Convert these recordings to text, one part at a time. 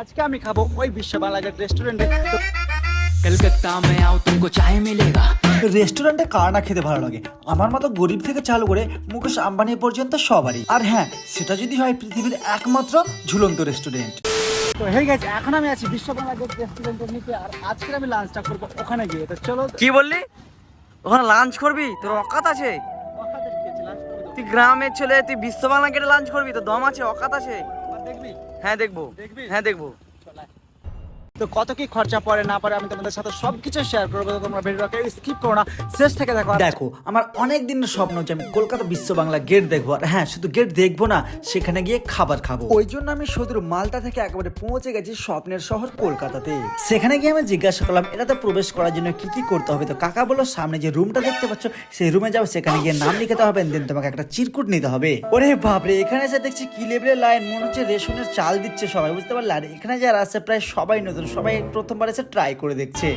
আজকে আমি খাব ওই বিশ্ববালাগের রেস্টুরেন্টে কলকাতা মে আও তুমকো চায় মিলেগা। রেস্টুরেন্টে কার না খেতে ভালো লাগে? আমার মতো গরিব থেকে চালু করে মুকেশ আম্বানি পর্যন্ত সবারই। আর হ্যাঁ সেটা যদি হয় পৃথিবীর একমাত্র ঝুলন্ত রেস্টুরেন্ট তো হে গাইস এখন আমি আছি বিশ্ববালাগের রেস্টুরেন্টের নিচে আর আজকে আমি লাঞ্চটা করব ওখানে গিয়ে। তো চলো কি বললি? ওখানে লাঞ্চ করবি? তোর অকাত আছে? তুই গ্রামের ছেলে তুই বিশ্ববাংলা গেটে লাঞ্চ করবি তো দম আছে অকাত আছে। হ্যাঁ দেখব দেখবি? হ্যাঁ দেখব। তো কত কি খরচা পড়ে না পড়ে আমি তোমাদের সাথে সবকিছু শেয়ার করব তো তোমরা ভিডিওটাকে স্কিপ করো না। শেষ থেকে দেখো দেখো আমার অনেক দিনের স্বপ্ন যে আমি কলকাতা বিশ্ব বাংলা গেট দেখব আর হ্যাঁ শুধু গেট দেখব না সেখানে গিয়ে খাবার খাব। ওই জন্য আমি সুদূর মালটা থেকে একেবারে পৌঁছে গেছি স্বপ্নের শহর কলকাতাতে। সেখানে গিয়ে আমি জিজ্ঞাসা করলাম এটাতে প্রবেশ করার জন্য কি কি করতে হবে? তো কাকা বলল সামনে যে রুমটা দেখতে পাচ্ছ সেই রুমে যাও সেখানে গিয়ে নাম লিখাতে হবে দেন তোমাকে একটা চিরকুট নিতে হবে। ওরে বাপরে এখানে এসে দেখছি কি লেভেলের লাইন মনে হচ্ছে রেশনের চাল দিচ্ছে সবাই বুঝতে পারলে? আর এখানে যারা আছে প্রায় সবাই নতুন। সবাই প্রথমবার এসে ট্রাই করে দেখছে।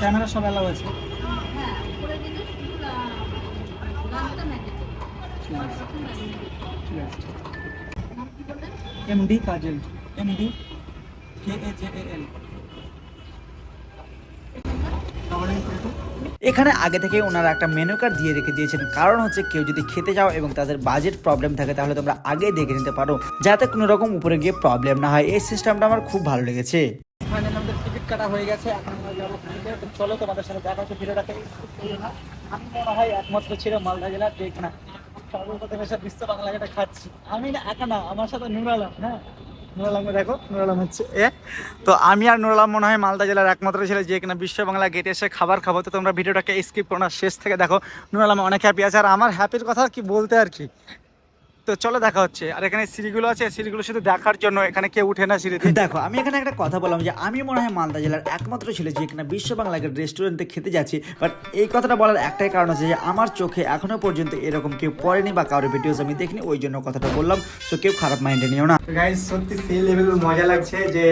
ক্যামেরা সব অ্যালাউ আছে। MD Kajal MD K A J L এখানে আগে থেকে ওনারা একটা মেনু কার্ড দিয়ে রেখে দিয়েছেন। কারণ হচ্ছে কেউ যদি খেতে যাও এবং তাদের বাজেট প্রবলেম থাকে, তাহলে তোমরা আগে দেখে নিতে পারো, যাতে কোনো রকম উপরে গিয়ে প্রবলেম না হয়। এই সিস্টেমটা আমার খুব ভালো লেগেছে। আমাদের টিকিট কাটা হয়ে গেছে এখন চলো তোমাদের সাথে আমি মনে হয় একমাত্র ছিল মালদা খাচ্ছি। আমি না একা না, আমার সাথে নুর আলম হ্যাঁ? দেখো হচ্ছে এ। তো আমি আর নুরালাম মনে হয় মালদা জেলার একমাত্র ছেলে, যে কিনা বিশ্ব বাংলা গেটে এসে খাবার খাব। তো তোমরা ভিডিওটাকে স্কিপ করো না, শেষ থেকে দেখো। নুরালাম অনেক হ্যাপি আছে। আর আমার হ্যাপির কথা কি বলতে আর কি। তো চলো দেখা হচ্ছে। আর এখানে সিঁড়িগুলো আছে সিঁড়িগুলো শুধু দেখার জন্য এখানে কেউ উঠে না সিঁড়িতে দেখো আমি এখানে একটা কথা বললাম যে আমি মনে হয় মালদা জেলার একমাত্র ছেলে যে এখানে বিশ্ব বাংলা রেস্টুরেন্টে খেতে যাচ্ছি। বাট এই কথাটা বলার একটাই কারণ আছে যে আমার চোখে এখনও পর্যন্ত এরকম কেউ পড়েনি বা কারোর ভিডিওস আমি দেখিনি ওই জন্য কথাটা বললাম। সো কেউ খারাপ মাইন্ডে নিও না। গাইস সত্যি সেই লেভেলের মজা লাগছে যে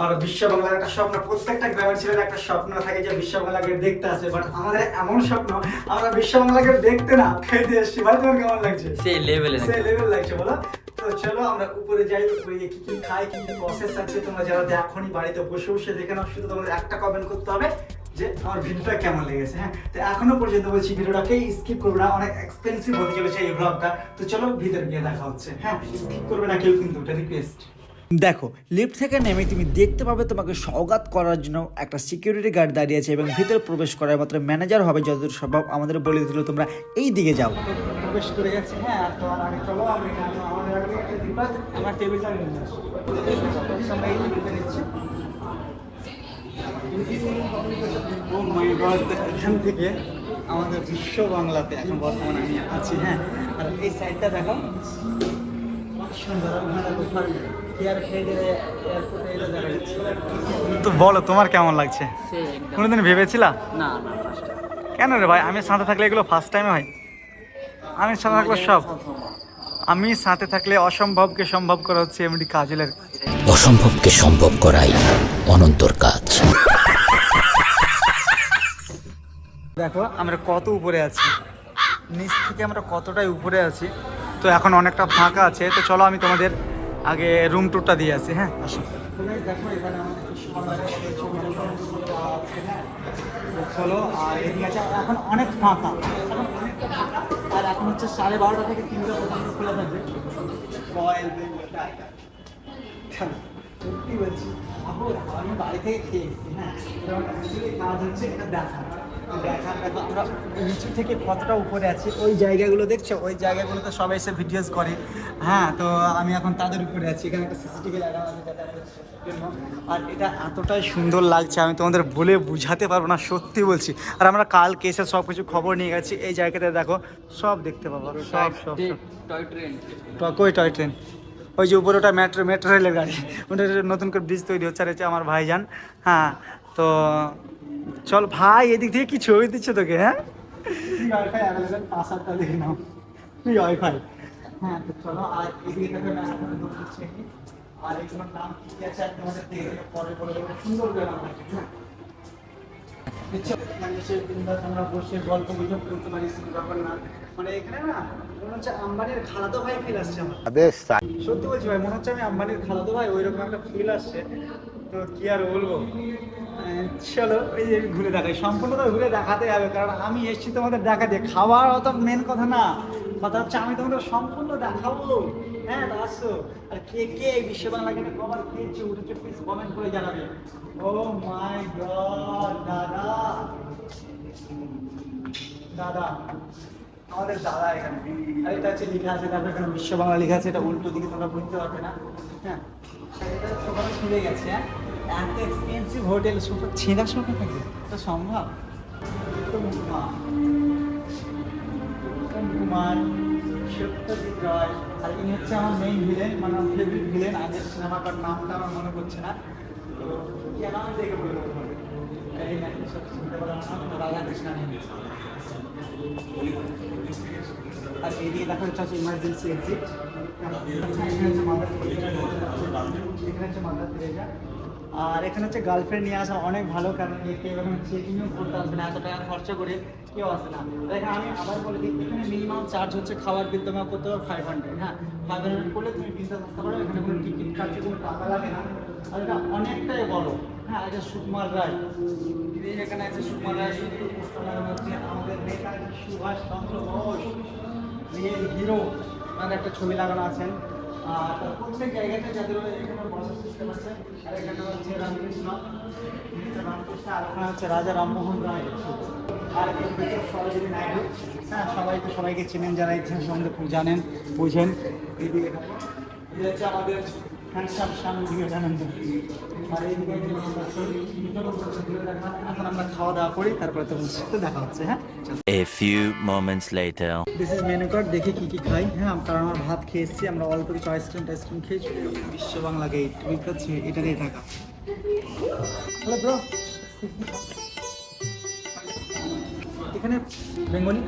আমরা বিশ্ব বাংলার একটা স্বপ্ন প্রত্যেকটা গ্রামের ছেলের একটা স্বপ্ন থাকে যে বিশ্ব বাংলাকে দেখতে আসে। বাট আমাদের এমন স্বপ্ন আমরা বিশ্ব বাংলাকে দেখতে না খেতে এসছি ভাই তোমার কেমন লাগছে? সেই লেভেলে সেই লেভেল লাগছে, বলো? তো চলো আমরা উপরে যাই, উপরে গিয়ে কি কি খাই, কি কি প্রসেস আছে, তোমরা যারা দেখোনি বাড়িতে বসে বসে দেখে নাও, শুধু তোমাদের একটা কমেন্ট করতে হবে যে আমার ভিডিওটা কেমন লেগেছে হ্যাঁ? তো এখনও পর্যন্ত বলছি, ভিডিওটাকে স্কিপ করবে না, অনেক এক্সপেন্সিভ হতে চলেছে এই ব্লগটা তো চলো ভিতরে গিয়ে দেখা হচ্ছে হ্যাঁ? স্কিপ করবে না কেউ কিন্তু, এটা রিকোয়েস্ট দেখো লিফট থেকে নেমে তুমি দেখতে পাবে তোমাকে সওগাত করার জন্য একটা সিকিউরিটি গার্ড দাঁড়িয়ে আছে এবং ভিতরে প্রবেশ করার মাত্র ম্যানেজার হবে যতদূর সম্ভব। আমাদের বলে দিল তোমরা এই দিকে যাও। প্রবেশ করে গেছে হ্যাঁ এখান থেকে আমাদের বিশ্ব বাংলাতে, এখন বর্তমানে আমি আছি হ্যাঁ। আর এই সাইডটা দেখো। সুন্দর তো বলো তোমার কেমন লাগছে? কোনোদিন ভেবেছিলা? না না কেন রে ভাই? আমি সাথে থাকলে এগুলো ফার্স্ট টাইমে হয়। আমি সাথে থাকলে সব। আমি সাথে থাকলে অসম্ভবকে সম্ভব করা হচ্ছে এমডি কাজলের অসম্ভবকে সম্ভব করাই অনন্তর কাজ। দেখো আমরা কত উপরে আছি। নিচ থেকে আমরা কতটাই উপরে আছি। তো এখন অনেকটা ফাঁকা আছে। তো চলো আমি তোমাদের আগে রুম টুরটা দিয়ে আসি হ্যাঁ? আর এখন অনেক ফাঁকা। আর এখন হচ্ছে সাড়ে বারোটা থেকে আমি বাড়ি থেকে খেয়ে হ্যাঁ? কাজ হচ্ছে এটা দেখা নিচু থেকে কতটা উপরে আছি? ওই জায়গাগুলো দেখছ? ওই জায়গাগুলোতে সবাই এসে ভিডিওস করে। হ্যাঁ তো আমি এখন তাদের উপরে আছি। এখানে একটা সিসিটিভি লাগানো। আর এটা এতটাই সুন্দর লাগছে আমি তোমাদের বলে বুঝাতে পারব না সত্যি বলছি। আর আমরা কালকে এসে সব কিছু খবর নিয়ে গেছি। এই জায়গাতে দেখো সব দেখতে পাবো সব সব টয় ট্রেন কই টয় ট্রেন ওই যে উপরে ওটা মেট্রো মেট্রো রেলের গাড়ি। ওটা নতুন করে ব্রিজ তৈরি হচ্ছে। আর হচ্ছে আমার ভাইজান। হ্যাঁ তো চল ভাই এদিক থেকে কি ছবি দিচ্ছে তোকে হ্যাঁ? হ্যাঁ হ্যাঁ? মানে মনে সত্যি বলছি ভাই মনে হচ্ছে আমি আম্বানির খালাতো ভাই ওইরকম একটা ফিল আসছে। তো কি আর বলব? চলো, এই যে ঘুরে দেখাই। সম্পূর্ণ তো ঘুরে দেখাতে হবে, কারণ আমি এসেছি তোমাদের দেখা দেখাতে। খাবার অত মেন কথা না। কথা হচ্ছে আমি তোমাদের সম্পূর্ণ দেখাবো। হ্যাঁ তো আসছো। আর কে কে এই বিশ্ব বাংলা গেটে কবার খেয়েছে উঠেছে প্লিজ কমেন্ট করে জানাবে। ও মাই গড, দাদা। দাদা, আমাদের দাদা এখানে। আর, এটা হচ্ছে লেখা আছে, তারপরে এখানে বিশ্ব বাংলা লেখা আছে, এটা উল্টো দিকে তোমরা বুঝতে পারবে না। হ্যাঁ এটা সোফাটা খুলে গেছে হ্যাঁ। এত এক্সপেন্সিভ হোটেল সোফা, ছেঁড়া সোফা থাকে? এটা সম্ভব? কুমার, সত্যজিৎ রয়, আর ইনি হচ্ছে আমার মেইন ভিলেন মানে আমার ফেভারিট ভিলেন আগের সিনেমাটার নামটা আমার মনে পড়ছে না। তো কি নাম দেখে না রাধা কৃষ্ণ আর এইদিকে দেখা যাচ্ছে হচ্ছে ইমার্জেন্সি এক্সিট এখানে হচ্ছে আর এখানে হচ্ছে গার্লফ্রেন্ড নিয়ে আসা অনেক ভালো, কারণ চেকিংও করতে আসবে না, এত টাকা খরচা করে কেউ আসে না। এখানে আমি আবার বলে দিই, এখানে মিনিমাম চার্জ হচ্ছে খাবার বিল তোমার করতে পারো ফাইভ হান্ড্রেড হ্যাঁ ফাইভ হান্ড্রেড করলে তুমি বিলটা করতে পারো এখানে কোনো টিকিট কাটতে কোনো টাকা লাগে না। আর এটা অনেকটাই বড়। হ্যাঁ সুকুমার রায়। এখানে আছে সুকুমার রায় আমাদের নেতাজি সুভাষ চন্দ্র বোস হিরো একটা ছবি লাগানো আছেন। আর প্রত্যেক যাদের আর হচ্ছে রামকৃষ্ণ রামকৃষ্ণ, আর ওখানে হচ্ছে রাজা রামমোহন রায়। আর হ্যাঁ সবাই তো সবাইকে চেনেন, যারা ইতিহাস সম্বন্ধে জানেন, বুঝেন। এই হচ্ছে আমাদের আমরা এখন আমরা খাওয়া দাওয়া করি তারপরে তোমার সাথে দেখা হচ্ছে হ্যাঁ। A few moments later. This is menu card দেখি কি কি খাই হ্যাঁ? কারণ আমার ভাত খেয়ে এসেছি আমরা অল্প কিছু আইসক্রিম টাইসক্রিম খেয়েছি। বিশ্ব বাংলা গেট বুঝতে পারছি এটারই টাকা। হ্যালো ব্রো এখানে বেঙ্গলি।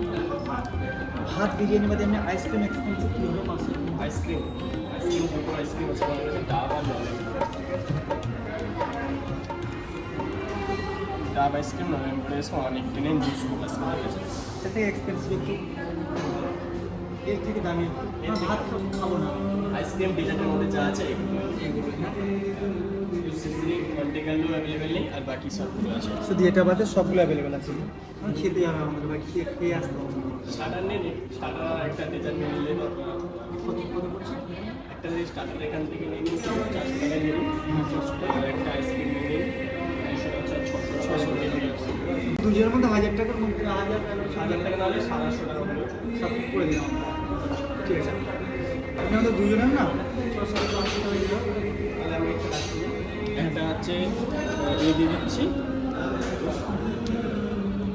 ভাত বিরিয়ানি বাদে এমনি আইসক্রিম এক্সপেন্সিভ কি হলো? পাশে আইসক্রিম আইসক্রিম দুটো আইসক্রিম আছে। ডাব আর ডাব অনেক কিনেন জুস খুব আছে আমার কাছে এর থেকে এক্সপেন্সিভ একটু এর থেকে দামি আমরা ভাত খাবো- না আইসক্রিম ডিজার্টের মধ্যে যা আছে এগুলো এগুলো সিজনিং ভার্টিকালও অ্যাভেলেবেল নেই আর বাকি সবগুলো আছে শুধু এটা বাদে সবগুলো অ্যাভেলেবেল আছে খেতে হবে আমাদের বা খেয়ে খেয়ে আসতে হবে স্টার্টার নিয়ে নিন একটা ডিজার্ট নিয়ে নিলে কত কত পড়ছে একটা যদি স্টার্টার এখান থেকে নিয়ে নিন চারশো টাকা নিয়ে নিন একটা দুজনের মধ্যে হাজার টাকার মধ্যে হাজার হাজার টাকা নাহলে সাতাশশো টাকা হলো সব করে দিলাম। ঠিক আছে। আপনি আমাদের দুজনের না তাহলে একটা হচ্ছে এই দিয়ে দিচ্ছি।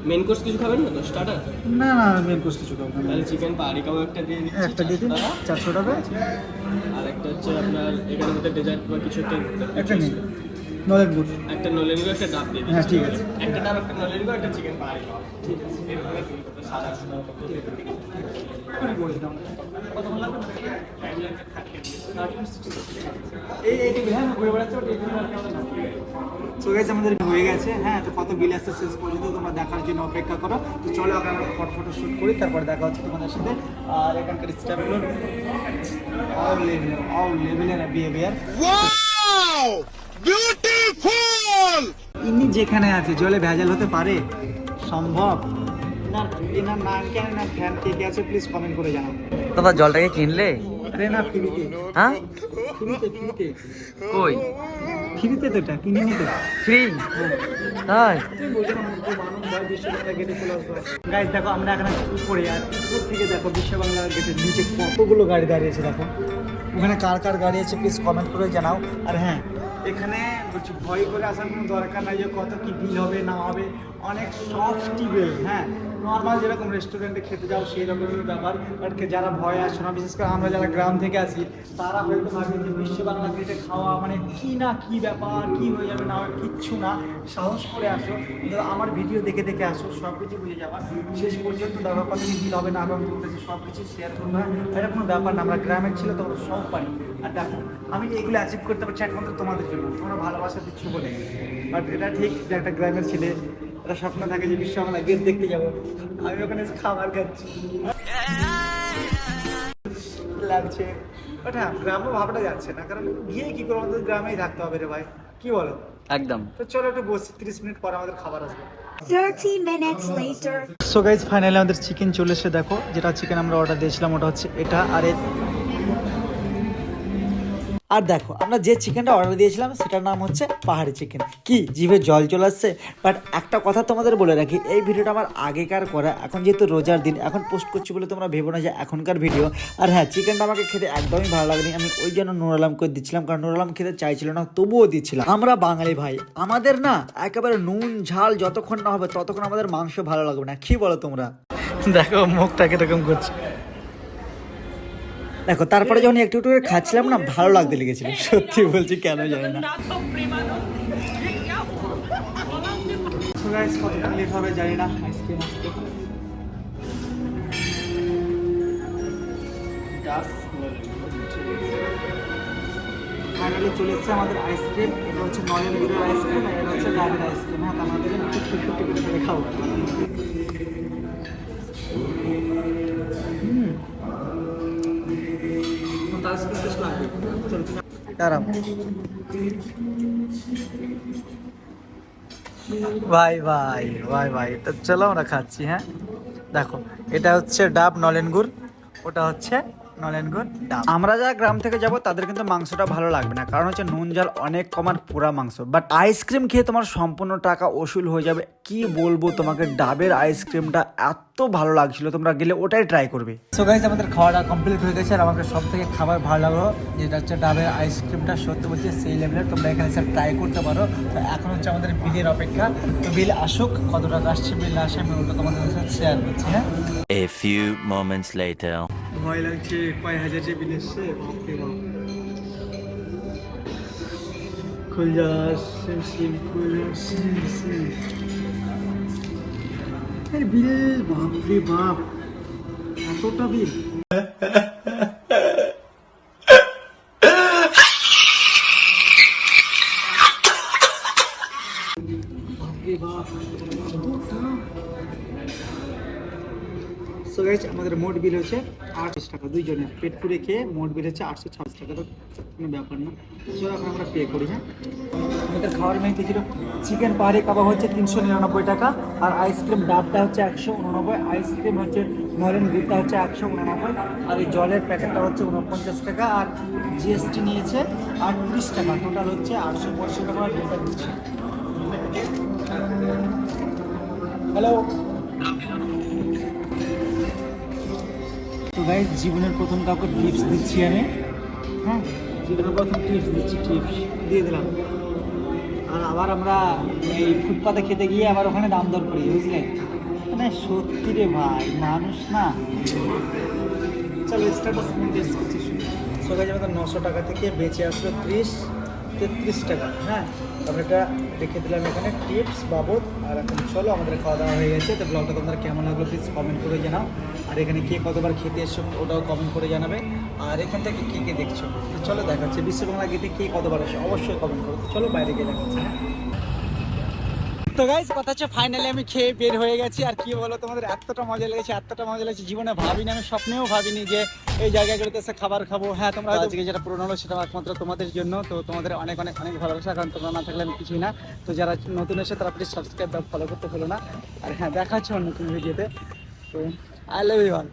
মেন কোর্স কিছু খাবেন না তো? স্টার্টার না না মেন কোর্স কিছু খাব না। তাহলে চিকেন পাহাড়ি কাবাব একটা দিয়ে দিচ্ছি একটা দিয়ে দিন চারশো টাকা। চারশো আর একটা হচ্ছে আপনার এখানের মধ্যে ডেজার্ট বা কিছু একটা একটা নিন। নলেন গুড় একটা নলেনগো একটা ডাব দিয়ে হ্যাঁ, ঠিক আছে। একটা ডাব একটা নলেনগো একটা চিকেন পাহাড়ি ঠিক আছে। সাদা করে বলছিলাম কত ভালো লাগবে এই এই টেবিল হ্যাঁ ঘুরে বেড়াচ্ছে সো গাইস আমাদের হয়ে গেছে হ্যাঁ তো কত বিল আসছে শেষ পর্যন্ত তোমরা দেখার জন্য অপেক্ষা করো। তো চলো আমরা ফটো ফটো শ্যুট করি তারপর দেখা হচ্ছে তোমাদের সাথে। আর এখানকার স্টাফগুলো অল লেভেলের অল লেভেলের বিহেভিয়ার। ইনি যেখানে আছে জলে ভেজাল হতে পারে? সম্ভব? এনার নাম কেন না ফ্যান কে কে আছে প্লিজ কমেন্ট করে জানাও। দাদা জলটাকে কিনলে? আরে না ফ্রিতে। হ্যাঁ? ফ্রিতে ফ্রিতে। কই? ফ্রিতে তো এটা কিনে নিতে। ফ্রি? তাই? গাইজ দেখো আমরা এখানে উপরে আর উপর থেকে দেখো বিশ্ব বাংলা গেটের নিচে কতগুলো গাড়ি দাঁড়িয়েছে দেখো। ওখানে কার কার গাড়ি আছে প্লিজ কমেন্ট করে জানাও। আর হ্যাঁ এখানে বলছি ভয় করে আসার কোনো দরকার নাই যে কত কি বিল হবে না হবে। অনেক সফট বিল হ্যাঁ। নর্মাল যেরকম রেস্টুরেন্টে খেতে যাও, সেই রকমের ব্যাপার। কি যারা ভয় আসে না, বিশেষ করে আমরা যারা গ্রাম থেকে আসি তারা হয়তো ভাবে যে বিশ্ব বাংলা গেটে খাওয়া মানে কি না কি ব্যাপার, কি হয়ে যাবে না কিচ্ছু না। সাহস করে আসো। আমার ভিডিও দেখে দেখে আসো সব কিছু বুঝে যাবা। শেষ পর্যন্ত দেখো কত কি বিল হবে না আমি বলতেছি সব কিছু শেয়ার করব না এটা কোনো ব্যাপার না, আমরা গ্রামের ছিল, তোমরা সব পারি। আর দেখো, আমি এগুলো অ্যাচিভ করতে পারছি একমাত্র তোমাদের জন্য। তোমরা ভালোবাসা দিচ্ছ বলে। বাট এটা ঠিক যে একটা গ্রামের ছেলে একটা স্বপ্ন থাকে যে বিশ্ব বাংলা গেট দেখতে যাব। আমি ওখানে খাবার খাচ্ছি। লাগছে। বাট হ্যাঁ গ্রামে ভাবটা যাচ্ছে না। কারণ গিয়ে কি করব? আমাদের গ্রামেই থাকতে হবে রে ভাই। কি বলো? একদম। তো চলো একটু বসি তিরিশ মিনিট পরে আমাদের খাবার আসবে। 30 minutes later. So guys finally আমাদের চিকেন চলে এসে দেখো যেটা চিকেন আমরা অর্ডার দিয়েছিলাম ওটা হচ্ছে এটা আর আর দেখো, আমরা যে চিকেনটা অর্ডার দিয়েছিলাম, সেটার নাম হচ্ছে পাহাড়ি চিকেন কি, জিভে জল চলে আসছে? বাট একটা কথা তোমাদের বলে রাখি, এই ভিডিওটা আমার আগেকার করা, এখন যেহেতু রোজার দিন, এখন পোস্ট করছি বলে তোমরা ভেবো না যে এখনকার ভিডিও আর হ্যাঁ চিকেনটা আমাকে খেতে একদমই ভালো লাগেনি, আমি ওই জন্য নুর আলমকে দিচ্ছিলাম, কারণ নুর আলম খেতে চাইছিল না, তবুও দিচ্ছিলাম। আমরা বাঙালি ভাই, আমাদের না একেবারে নুন, ঝাল যতক্ষণ না হবে, ততক্ষণ আমাদের মাংস ভালো লাগবে না। কি বলো তোমরা? দেখো মুখটা কীরকম করছে। দেখো, তারপরে যখন একটু একটু খাচ্ছিলাম না, ভালো লাগতে লেগেছিল। সত্যি বলছি, কেন জানি না। কতটা লেট হবে জানি না আইসক্রিম আসতে ফাইনালি চলে এসেছে আমাদের আইসক্রিম এটা হচ্ছে নলেন আইসক্রিম আর এটা হচ্ছে ডাবের আইসক্রিম হ্যাঁ তো আমাদের ফিফটি করে করে খাব দাঁড়াও ভাই ভাই ভাই ভাই তো চলো আমরা খাচ্ছি হ্যাঁ দেখো এটা হচ্ছে ডাব নলেন গুড় ওটা হচ্ছে নলেন ডাব। আমরা যারা গ্রাম থেকে যাব তাদের কিন্তু মাংসটা ভালো লাগবে না। কারণ হচ্ছে নুন জাল অনেক কমার পুরা মাংস। বাট আইসক্রিম খেয়ে তোমার সম্পূর্ণ টাকা ওসুল হয়ে যাবে। কি বলব তোমাকে ডাবের আইসক্রিমটা এত ভালো লাগছিল তোমরা গেলে ওটাই ট্রাই করবে। সো গাইজ আমাদের খাওয়াটা কমপ্লিট হয়ে গেছে আর আমাকে সব থেকে খাবার ভালো লাগল যেটা হচ্ছে ডাবের আইসক্রিমটা সত্যি বলছি সেই লেভেলের তোমরা এখানে স্যার ট্রাই করতে পারো। তো এখন হচ্ছে আমাদের বিলের অপেক্ষা। তো বিল আসুক কত টাকা আসছে বিল আসে আমি ওটা তোমাদের সাথে শেয়ার করছি হ্যাঁ? A few moments later. ভয় লাগছে। কয় হাজার যে বিল এসছে বাপরে বাপ। খুল যা সিম সিম খুল যা সিম সিম বিল বাপরে বাপ এতটা বিল মোট বিল হচ্ছে আটশো টাকা। দুইজনের পেট পুরে খেয়ে মোট বিল হচ্ছে আটশো ছাব্বিশ টাকা। তো কোনো ব্যাপার না। সো এখন আমরা পে করি হ্যাঁ? আমাদের খাওয়ার মেনুতে ছিল চিকেন পাহাড়ি কাবাব হচ্ছে তিনশো নিরানব্বই টাকা, আর আইসক্রিম ডাবটা হচ্ছে একশো উননব্বই আইসক্রিম হচ্ছে নরেন গুড়টা হচ্ছে একশো উননব্বই, আর এই জলের প্যাকেটটা হচ্ছে উনপঞ্চাশ টাকা, আর জিএসটি নিয়েছে আটত্রিশ টাকা। টোটাল হচ্ছে আটশো পঁয়ষট্টি টাকা বিলটা দিচ্ছে। হ্যালো তো গাইজ জীবনের প্রথম কাউকে টিপস দিচ্ছি আমি। হ্যাঁ জীবনের প্রথম টিপস দিচ্ছি টিপস দিয়ে দিলাম। আর আবার আমরা এই ফুটপাতে খেতে গিয়ে আবার ওখানে দাম দর করি, বুঝলে? মানে সত্যি রে ভাই, মানুষ না। চলো স্ট্যাটাস মেনটেন করছি সো গাইজ আমাদের নশো টাকা থেকে বেঁচে আসলো ত্রিশ, তেত্রিশ টাকা হ্যাঁ? আমরা এটা রেখে দিলাম এখানে টিপস বাবদ। আর এখন চলো, আমাদের খাওয়া দাওয়া হয়ে গেছে। তো ব্লগটা তোমাদের কেমন লাগল প্লিজ কমেন্ট করে জানাও। আর এখানে কে কতবার খেতে এসছো ওটাও কমেন্ট করে জানাবে। আর এখান থেকে কে কে দেখছ? চলো দেখা হচ্ছে বিশ্ববাংলা গেটে কে কতবার এসো অবশ্যই কমেন্ট করো। চলো বাইরে গিয়ে দেখা হচ্ছে হ্যাঁ। তো গাইস কথা হচ্ছে ফাইনালি আমি খেয়ে বের হয়ে গেছি। আর কি বলো তোমাদের, এতটা মজা লেগেছে, এতটা মজা লেগেছে। জীবনে ভাবিনি আমি, স্বপ্নেও ভাবিনি যে এই জায়গাগুলোতে এসে খাবার খাব। হ্যাঁ তোমরা আজকে যেটা পূরণ হলো, সেটা একমাত্র তোমাদের জন্য। তো তোমাদের অনেক অনেক অনেক ভালোবাসা, কারণ তোমরা না থাকলে আমি কিছুই না। তো যারা নতুন এসে, তারা প্লিজ সাবস্ক্রাইব ফলো করতে হলো না। আর হ্যাঁ দেখা হচ্ছে আমার নতুন ভিডিওতে তো। I love you all